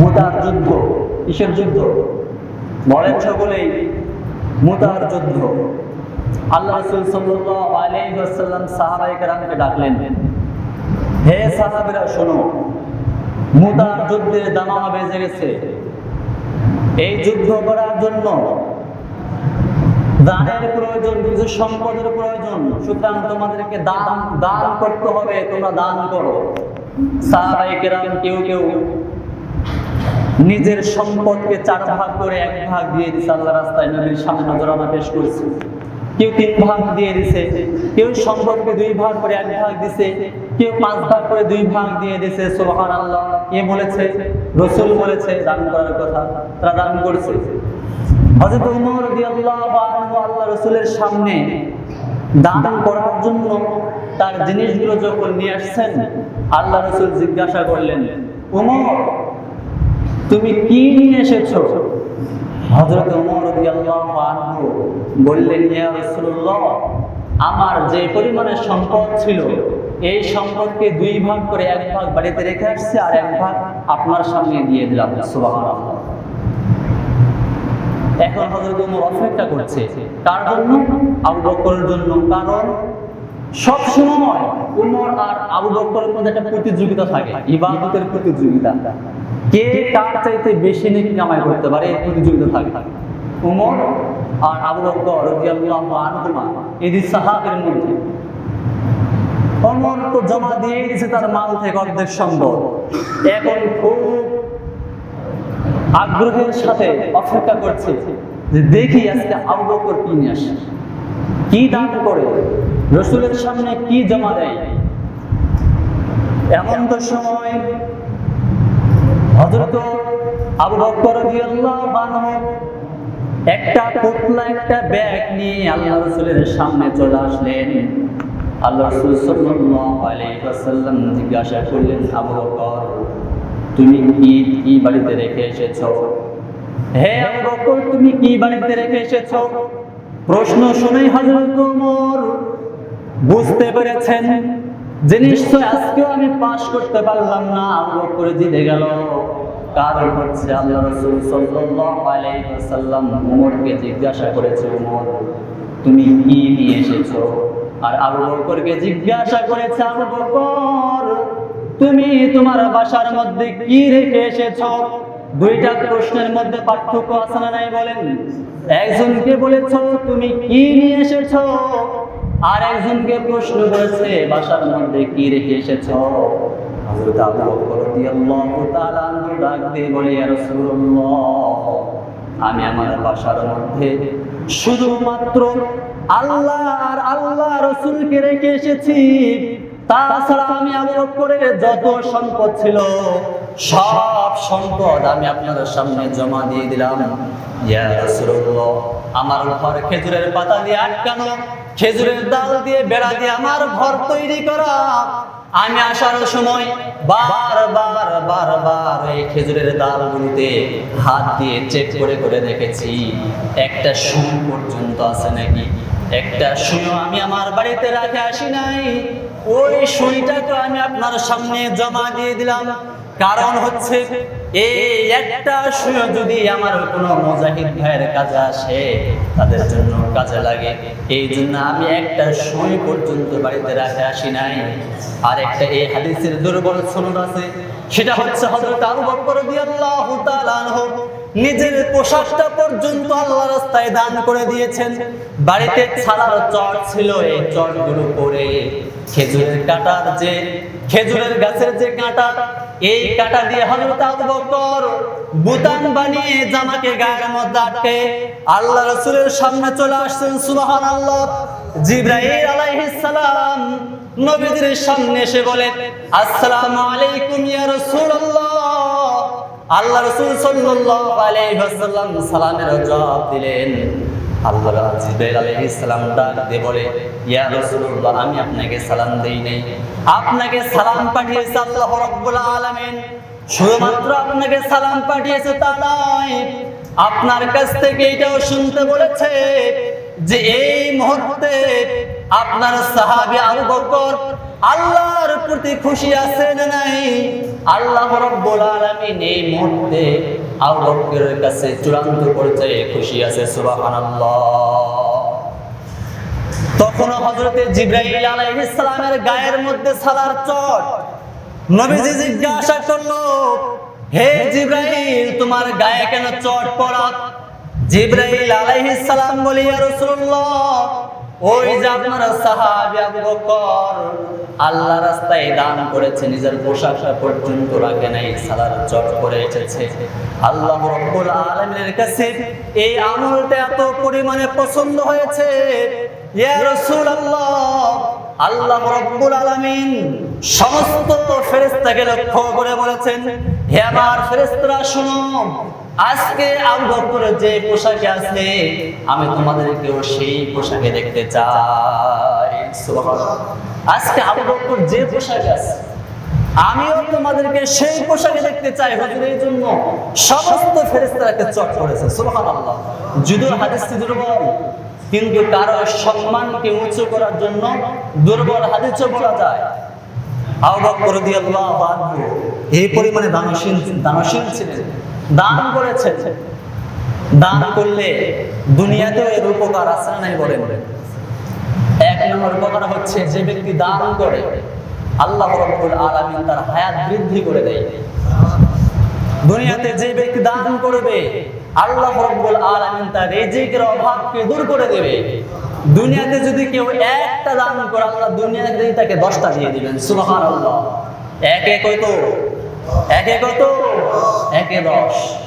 মুতার যুদ্ধ, কিসের যুদ্ধ? বলেন সকলেই মুতার যুদ্ধ। আল্লাহ রসুল সাল্লাল্লাহু আলাইহি ওয়াসাল্লাম সাহাবায়ে কেরামকে ডাকলেন, হে সাহাবীরা, শোনো, মুতার যুদ্ধের দামামা বেজে গেছে। এই যুদ্ধ করার জন্য দানের প্রয়োজন, কিছু সম্পদের প্রয়োজন, সুতরাং তোমাদেরকে দান দান করতে হবে, তোমরা দান করো। সাহাবায়ে কেরাম কেউ কেউ নিজের সম্পদকে চার ভাগ করে এক ভাগ দিয়ে দিছে আল্লাহ রাস্তায় নবীর সামনে নজরানা পেশ করেছে। কেউ তিন ভাগ দিয়ে দিছে, কেউ সম্পদকে দুই ভাগ করে এক ভাগ দিছে, কেউ পাঁচ ভাগ করে দুই ভাগ দিয়ে দিছে সোহান আল্লাহ কে বলেছে? রসুল বলেছে, দান করার কথা। তারা দান করেছে। হযরত উমর আল্লাহ রসুলের সামনে দান করার জন্য তার জিনিসগুলো যখন নিয়ে আসছেন, আল্লাহ রসুল জিজ্ঞাসা করলেন, উমর তুমি কি নিয়ে এসেছ? হযরত ওমর রাদিয়াল্লাহু আনহু বললেন ইয়া রাসূলুল্লাহ, আমার যে পরিমাণে সম্পদ ছিল, এই সম্পদকে দুই ভাগ করে এক ভাগ বাড়িতে রেখে আসছে আর এক ভাগ আপনার সামনে দিয়ে দিলাম। সুবহানাল্লাহ। এখন হযরত ওমর অপেক্ষা করছে। কার জন্য? আবু বকরের জন্য। কারণ সব সময় উমর আর আবু বকরের মধ্যে একটা প্রতিযোগিতা থাকে, ইবাদতের প্রতিযোগিতা। কে কার চাইতে বেশি নাকি কামাই করতে পারে এই প্রতিযোগিতা থাকে উমর আর আবু বকর রাদিয়াল্লাহু আনহুমা, এই সাহাবের মধ্যে। ওমর তো জমা দিয়ে দিয়েছে তার মাল থেকে অর্ধেক সম্ভব এখন খুব আগ্রহের সাথে অপেক্ষা করছে যে দেখি আজকে আবু বকর কি নিয়ে আসে। কি দান করে? রসুলের সামনে কি জমা দেয়? এমন তো সময় হযরত আবু বকর একটা পুতলা, একটা ব্যাগ নিয়ে আল্লাহ রসুলের সামনে চলে আসলেন। আল্লাহ রসুল ওয়াসাল্লাম জিজ্ঞাসা করলেন, আবু বকর, তুমি কি কি বাড়িতে রেখে এসেছ? হে আবু বকর, তুমি কি বাড়িতে রেখে এসেছ? প্রশ্ন শুনেই ওমর বুঝতে পেরেছেন যে নিশ্চয় আজকেও আমি পাশ করতে পারলাম না আবু বকর জিতে গেল। কারণ হচ্ছে আল্লাহ রাসূল ওয়াসাল্লাম জিজ্ঞাসা করেছে ওমর তুমি কি নিয়ে এসেছ? আর আবু বকরকে জিজ্ঞাসা করেছে, আবু বকর, তুমি তোমার বাসার মধ্যে কি রেখে এসেছ? দুইটা প্রশ্নের মধ্যে পার্থক্য আছে না নাই বলেন? একজনকে বলেছ, তুমি কি নিয়ে এসেছ? আর একজনকে প্রশ্ন করেছে, বাসার মধ্যে কি রেখে এসেছ? হযরত আবু বকর ডাক দিয়ে বলে, ইয়া রাসূলুল্লাহ, আমি আমার বাসার মধ্যে শুধুমাত্র আল্লাহ আর আল্লাহ রসুলকে রেখে এসেছি। তাছাড়া আমি আবু বকরের যত সম্পদ ছিল, সব সম্পদ আমি আপনাদের সামনে জমা দিয়ে দিলাম। ইয়া রাসূলুল্লাহ, আমার ঘর খেজুরের পাতা দিয়ে আটকানো খেজুরের ডাল দিয়ে বেড়া দিয়ে আমার ঘর তৈরি করা। আমি আসার সময় বার বার বার বার এই খেজুরের ডালগুলিতে হাত দিয়ে চেক করে করে দেখেছি। একটা সুই পর্যন্ত আছে নাকি? একটা সুইও আমি আমার বাড়িতে রাখে আসি নাই। ওই সুইটাকে আমি আপনার সামনে জমা দিয়ে দিলাম। কারণ হচ্ছে এই একটা সুইও যদি আমার কোনো মুজাহিদ ভাইয়ের কাজে আসে, তাদের জন্য কাজে লাগে। এই জন্য আমি একটা সুই পর্যন্ত বাড়িতে রাখে আসি নাই। আর একটা এই হাদিসের দুর্বল সনদ আছে। সেটা হচ্ছে হযরত আবু বকর রাদিয়াল্লাহু তাআলা আনহু নিজের পোশাকটা পর্যন্ত আল্লাহ রাস্তায় দান করে দিয়েছেন। বাড়িতে ছাড়ার চট ছিল এই চটগুলো পরে। খেজুরের কাটার যে খেজুরের গাছের যে কাঁটা এই কাঁটা দিয়ে হযরত আবু বকর বুতান বানিয়ে জামাকে গায়ের মধ্যে আটকে আল্লাহ রাসূলের সামনে চলে আসছেন, সুবহানাল্লাহ। জিবরাইল আলাইহিস সালাম নবীদের সামনে এসে বলে, আসসালামু আলাইকুম ইয়া রাসূলুল্লাহ। আল্লাহ রাসূল সাল্লাল্লাহু আলাইহি ওয়াসাল্লাম সালামের জবাব দিলেন আল্লাহ জিবরাইল আলাইহিস সালাম ডাক দিয়ে বলে, ইয়া রাসূলুল্লাহ, আমি আপনাকে সালাম দেই নাই। আপনাকে সালাম পাঠিয়েছে আল্লাহ রাব্বুল আলামিন। শুধুমাত্র আপনাকে সালাম পাঠিয়েছে তা নয়, আপনার কাছ থেকে এটাও শুনতে বলেছে যে এই মুহূর্তে আপনার সাহাবী আবু বকর আল্লাহর প্রতি খুশি আছে না নাই? আল্লাহ রব্বুল আলামিন এই মুহূর্তে আবু কাছে চূড়ান্ত পর্যায়ে খুশি আছে জিব্রাইল গায়ের মধ্যে সালার চট। নবীজি জিজ্ঞাসা করল, হে জিব্রাইল, তোমার গায়ে কেন চট পড়া? জিব্রাইল আলাইহিস সালাম বলি রাসূলুল্লাহ ওই যে আপনার সাহাবী আবু বকর, আল্লাহ রাস্তায় দান করেছে, নিজের পোশাকটা পর্যন্ত রাখে নাই, সালার চট করে এসেছে। আল্লাহ রব্বুল আলামিনের কাছে এই আমলটা এত পরিমাণে পছন্দ হয়েছে। ইয়া রাসূলুল্লাহ, আল্লাহ রব্বুল আলামিন সমস্ত ফেরেশতাকে লক্ষ্য করে বলেছেন, হে আমার ফেরেশতারা, শুনো আজকে আবু বকর যে পোশাকে আছে, আমি তোমাদেরকেও সেই পোশাকে দেখতে চাই। আজকে আবু যে পোশাকে আছে, আমিও তোমাদেরকে সেই পোশাকে দেখতে চাই। হুজুরের জন্য সমস্ত ফেরেশতাকে চট করেছে। সুবহানাল্লাহ। যদিও হাদিসটি দুর্বল, কিন্তু কারও সম্মানকে উঁচু করার জন্য দুর্বল হাদিসও বলা যায়। আবু বকর রাদিয়াল্লাহু আনহু এই পরিমাণে দানশীল দানশীল ছিলেন। দান করেছেন। দান করলে দুনিয়াতেও এর উপকার আছে নাই বলেন? এক নম্বর উপকার হচ্ছে, যে ব্যক্তি দান করে, আল্লাহ রব্বুল আলামিন তার হায়াত বৃদ্ধি করে দেয়। দুনিয়াতে যে ব্যক্তি দান করবে, আল্লাহ রব্বুল আলামিন তার রিজিকের অভাবকে দূর করে দেবে। দুনিয়াতে যদি কেউ একটা দান করে আল্লাহ দুনিয়াতে তাকে দশটা দিয়ে দিবেন, সুবহানাল্লাহ। একে কত একে কত? একে দশ।